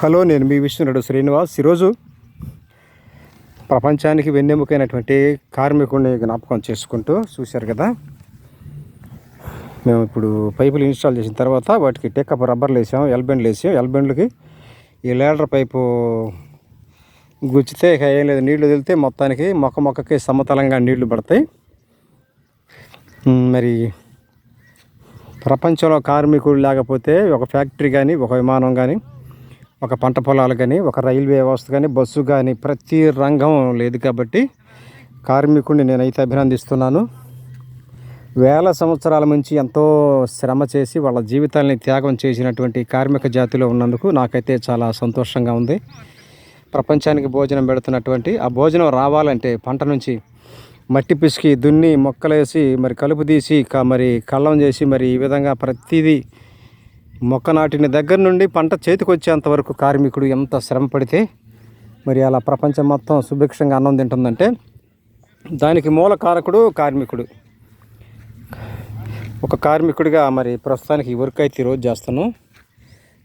Hello నేను మీ విష్ణుడు శ్రీనివాస్. ఈరోజు ప్రపంచానికి వెన్నెముకైనటువంటి కార్మికుడిని జ్ఞాపకం చేసుకుంటూ చూశారు కదా. మేము ఇప్పుడు పైపులు ఇన్స్టాల్ చేసిన తర్వాత వాటికి టెక్కప్ రబ్బర్లు వేసాం ఎల్బెండ్లు వేసాం. ఎల్బెండ్లకి ఈ లేడర్ పైపు గుచ్చితే ఏం లేదు నీళ్ళు వదిలితే మొత్తానికి మొక్క మొక్కకి సమతలంగా నీళ్ళు పడతాయి. మరి ప్రపంచంలో కార్మికుడు లేకపోతే ఒక ఫ్యాక్టరీ కానీ ఒక విమానం కానీ ఒక పంట పొలాలు కానీ ఒక రైల్వే వ్యవస్థ కానీ బస్సు కానీ ప్రతి రంగం లేదు కాబట్టి కార్మికుడిని నేనైతే అభినందిస్తున్నాను. వేల సంవత్సరాల నుంచి ఎంతో శ్రమ చేసి వాళ్ళ జీవితాలని త్యాగం చేసినటువంటి కార్మిక జాతిలో ఉన్నందుకు నాకైతే చాలా సంతోషంగా ఉంది. ప్రపంచానికి భోజనం పెడుతున్నటువంటి ఆ భోజనం రావాలంటే పంట నుంచి మట్టి పిసికి దున్ని మొక్కలేసి మరి కలుపు తీసి మరి కళ్ళం చేసి మరి ఈ విధంగా ప్రతిదీ మొక్క నాటిన దగ్గర నుండి పంట చేతికి వరకు కార్మికుడు ఎంత శ్రమ పడితే మరి అలా ప్రపంచం మొత్తం సుభిక్షంగా అన్నం తింటుందంటే దానికి మూల కారకుడు కార్మికుడు. ఒక కార్మికుడిగా మరి ప్రస్తుతానికి వర్క్ అయితే ఈరోజు చేస్తాను.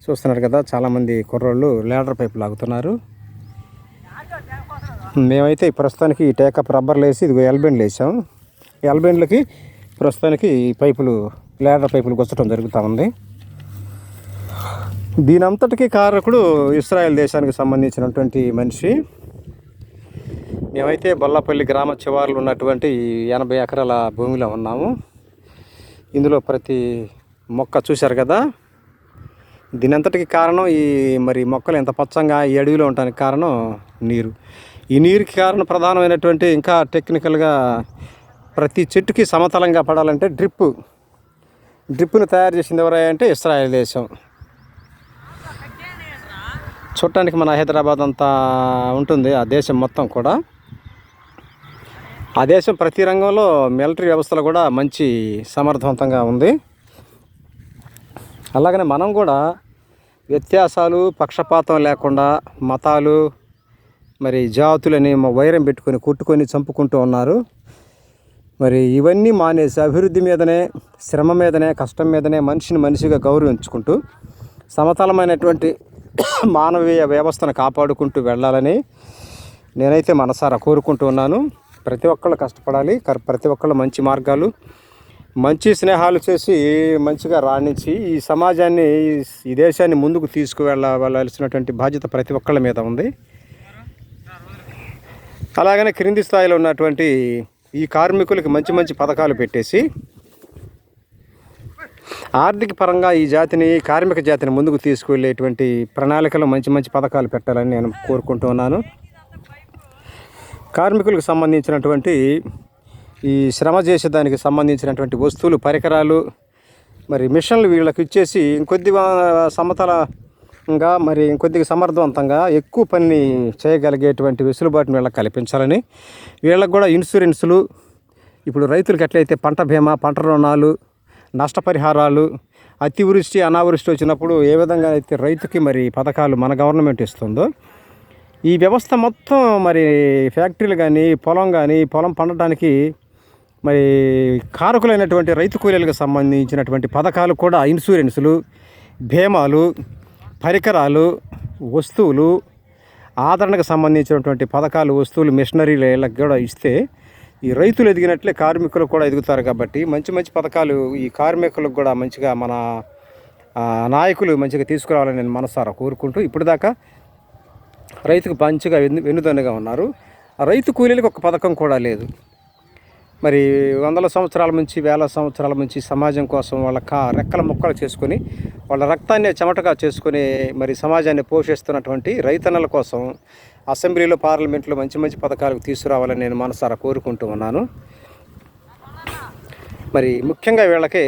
చూస్తున్నారు కదా చాలామంది కుర్రోళ్ళు లేడర్ పైపు లాగుతున్నారు. మేమైతే ప్రస్తుతానికి ఈ టేకప్ రబ్బర్లు వేసి ఇదిగో ఎల్బెండ్లు వేసాం. ఎల్బెండ్లకి ప్రస్తుతానికి ఈ పైపులు లేడర్ పైపులు గుచ్చటం జరుగుతూ ఉంది. దీనంతటికీ కారకుడు ఇస్రాయెల్ దేశానికి సంబంధించినటువంటి మనిషి. మేమైతే బొల్లపల్లి గ్రామ చివారులు ఉన్నటువంటి ఎనభై ఎకరాల భూమిలో ఉన్నాము. ఇందులో ప్రతి మొక్క చూశారు కదా? దీనంతటికి కారణం ఈ మరి మొక్కలు ఎంత పచ్చంగా ఈ అడవిలో ఉండడానికి కారణం నీరు. ఈ నీరుకి కారణం ప్రధానమైనటువంటి ఇంకా టెక్నికల్గా ప్రతి చెట్టుకి సమతలంగా పడాలంటే డ్రిప్ డ్రిప్ను తయారు చేసింది ఎవరంటే ఇస్రాయల్ దేశం. చూడటానికి మన హైదరాబాద్ అంతా ఉంటుంది ఆ దేశం మొత్తం కూడా. ఆ దేశం ప్రతి రంగంలో మిలిటరీ వ్యవస్థలో కూడా మంచి సమర్థవంతంగా ఉంది. అలాగనే మనం కూడా వ్యత్యాసాలు పక్షపాతం లేకుండా మతాలు మరి జాతులని వైరం పెట్టుకొని కుట్టుకొని చంపుకుంటూ ఉన్నారు. మరి ఇవన్నీ మానేసి అభివృద్ధి మీదనే శ్రమ మీదనే కష్టం మీదనే మనిషిని మనిషిగా గౌరవించుకుంటూ సమతలమైనటువంటి మానవీయ వ్యవస్థను కాపాడుకుంటూ వెళ్ళాలని నేనైతే మనసారా కోరుకుంటూ ఉన్నాను. ప్రతి ఒక్కళ్ళు కష్టపడాలి ప్రతి ఒక్కళ్ళు మంచి మార్గాలు మంచి స్నేహాలు చేసి మంచిగా రాణించి ఈ సమాజాన్ని ఈ- దేశాన్ని ముందుకు తీసుకువెళ్ళవలసినటువంటి వెళ్ళాల్సినటువంటి బాధ్యత ప్రతి ఒక్కళ్ళ మీద ఉంది. అలాగనే క్రింది స్థాయిలో ఉన్నటువంటి ఈ కార్మికులకి మంచి మంచి పథకాలు పెట్టేసి ఆర్థిక పరంగా ఈ జాతిని కార్మిక జాతిని ముందుకు తీసుకువెళ్ళేటువంటి ప్రణాళికలు మంచి మంచి పథకాలు పెట్టాలని నేను కోరుకుంటున్నాను కార్మికులకు సంబంధించినటువంటి ఈ శ్రమ చేసేదానికి సంబంధించినటువంటి వస్తువులు పరికరాలు మరి మిషన్లు వీళ్ళకి ఇచ్చేసి ఇంకొద్ది సమతలంగా మరి ఇంకొద్దిగా సమర్థవంతంగా ఎక్కువ పని చేయగలిగేటువంటి వెసులుబాటును వీళ్ళకి కల్పించాలని. వీళ్ళకి కూడా ఇన్సూరెన్సులు ఇప్పుడు రైతులకు ఎట్లయితే పంట బీమా పంట రుణాలు నష్టపరిహారాలు అతివృష్టి అనావృష్టి వచ్చినప్పుడు ఏ విధంగా అయితే రైతుకి మరి పథకాలు మన గవర్నమెంట్ ఇస్తుందో ఈ వ్యవస్థ మొత్తం మరి ఫ్యాక్టరీలు కానీ పొలం కానీ పొలం పండటానికి మరి కారకులైనటువంటి రైతు కూలీలకు సంబంధించినటువంటి పథకాలు కూడా ఇన్సూరెన్సులు బీమాలు పరికరాలు వస్తువులు ఆదరణకు సంబంధించినటువంటి పథకాలు వస్తువులు మిషనరీలు కూడా ఇస్తే ఈ రైతులు ఎదిగినట్లే కార్మికులు కూడా ఎదుగుతారు కాబట్టి మంచి మంచి పథకాలు ఈ కార్మికులకు కూడా మంచిగా మన నాయకులు మంచిగా తీసుకురావాలని నేను మనసారా కోరుకుంటూ ఇప్పుడు దాకా రైతుకు మంచిగా వెన్ను వెన్నుదన్నుగా ఉన్నారు. రైతు కూలీలకు ఒక పథకం కూడా లేదు. మరి వందల సంవత్సరాల నుంచి వేల సంవత్సరాల నుంచి సమాజం కోసం వాళ్ళ కా రెక్కల మొక్కలు చేసుకొని వాళ్ళ రక్తాన్ని చెమటగా చేసుకుని మరి సమాజాన్ని పోషిస్తున్నటువంటి రైతన్నల కోసం అసెంబ్లీలో పార్లమెంట్లో మంచి మంచి పథకాలు తీసుకురావాలని నేను మనసారా కోరుకుంటూ ఉన్నాను. మరి ముఖ్యంగా వీళ్ళకి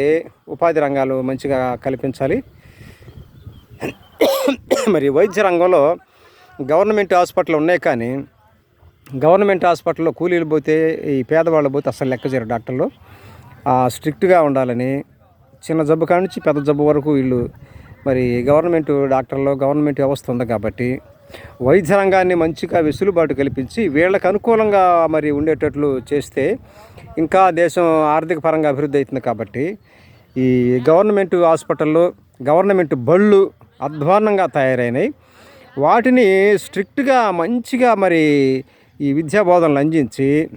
ఉపాధి రంగాలు మంచిగా కల్పించాలి. మరి వైద్య రంగంలో గవర్నమెంట్ హాస్పిటల్ ఉన్నాయి కానీ గవర్నమెంట్ హాస్పిటల్లో కూలీలు పోతే ఈ పేదవాళ్ళు పోతే అసలు లెక్క చేయరు డాక్టర్లు. స్ట్రిక్ట్గా ఉండాలని చిన్న జబ్బు కానించి నుంచి పెద్ద జబ్బు వరకు వీళ్ళు మరి గవర్నమెంట్ డాక్టర్లు గవర్నమెంట్ వ్యవస్థ ఉంది కాబట్టి వైద్య రంగాన్ని మంచిగా వెసులుబాటు కల్పించి వీళ్ళకు అనుకూలంగా మరి ఉండేటట్లు చేస్తే ఇంకా దేశం ఆర్థిక పరంగా అభివృద్ధి అవుతుంది కాబట్టి ఈ గవర్నమెంట్ హాస్పిటల్లో గవర్నమెంట్ బళ్ళు అధ్వాన్నంగా తయారైనాయి. వాటిని స్ట్రిక్ట్గా మంచిగా మరి ఈ విద్యా బోధనలు అందించి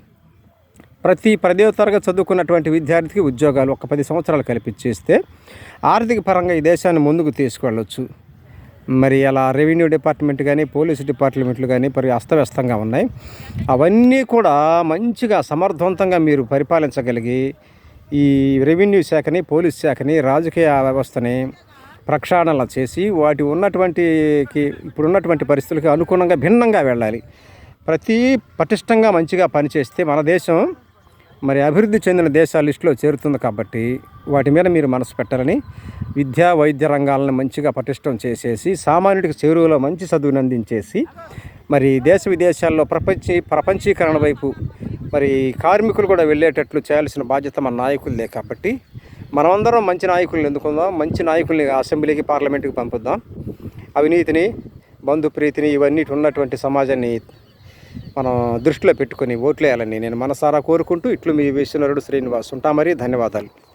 ప్రతి పదో తరగతి చదువుకున్నటువంటి విద్యార్థికి ఉద్యోగాలు ఒక పది సంవత్సరాలు కల్పించేస్తే ఆర్థిక పరంగా ఈ దేశాన్ని ముందుకు తీసుకెళ్ళవచ్చు మరి అలా రెవెన్యూ డిపార్ట్మెంట్ కానీ పోలీసు డిపార్ట్మెంట్లు కానీ మరి అస్తవ్యస్తంగా ఉన్నాయి. అవన్నీ కూడా మంచిగా సమర్థవంతంగా మీరు పరిపాలించగలిగి ఈ రెవెన్యూ శాఖని పోలీస్ శాఖని రాజకీయ వ్యవస్థని ప్రక్షాళన చేసి వాటి ఉన్నటువంటికి ఇప్పుడున్నటువంటి పరిస్థితులకి అనుగుణంగా భిన్నంగా వెళ్ళాలి. ప్రతి పటిష్టంగా మంచిగా పనిచేస్తే మన దేశం మరి అభివృద్ధి చెందిన దేశాల లిస్టులో చేరుతుంది కాబట్టి వాటి మీద మీరు మనసు పెట్టాలని విద్యా వైద్య రంగాలను మంచిగా పటిష్టం చేసేసి సామాన్యుడికి చేరువలో మంచి చదువుని అందించేసి మరి దేశ విదేశాల్లో ప్రపంచీ ప్రపంచీకరణ వైపు మరి కార్మికులు కూడా వెళ్ళేటట్లు చేయాల్సిన బాధ్యత మన నాయకులదే కాబట్టి మనమందరం మంచి నాయకుల్ని ఎందుకుందాం మంచి నాయకుల్ని అసెంబ్లీకి పార్లమెంట్కి పంపుద్దాం. అవినీతిని బంధు ప్రీతిని ఇవన్నీ ఉన్నటువంటి సమాజాన్ని మనం దృష్టిలో పెట్టుకొని ఓట్లేయాలని నేను మనసారా కోరుకుంటూ ఇట్లు మీ విశ్వనరుడు శ్రీనివాస్ ఉంటా మరి. ధన్యవాదాలు.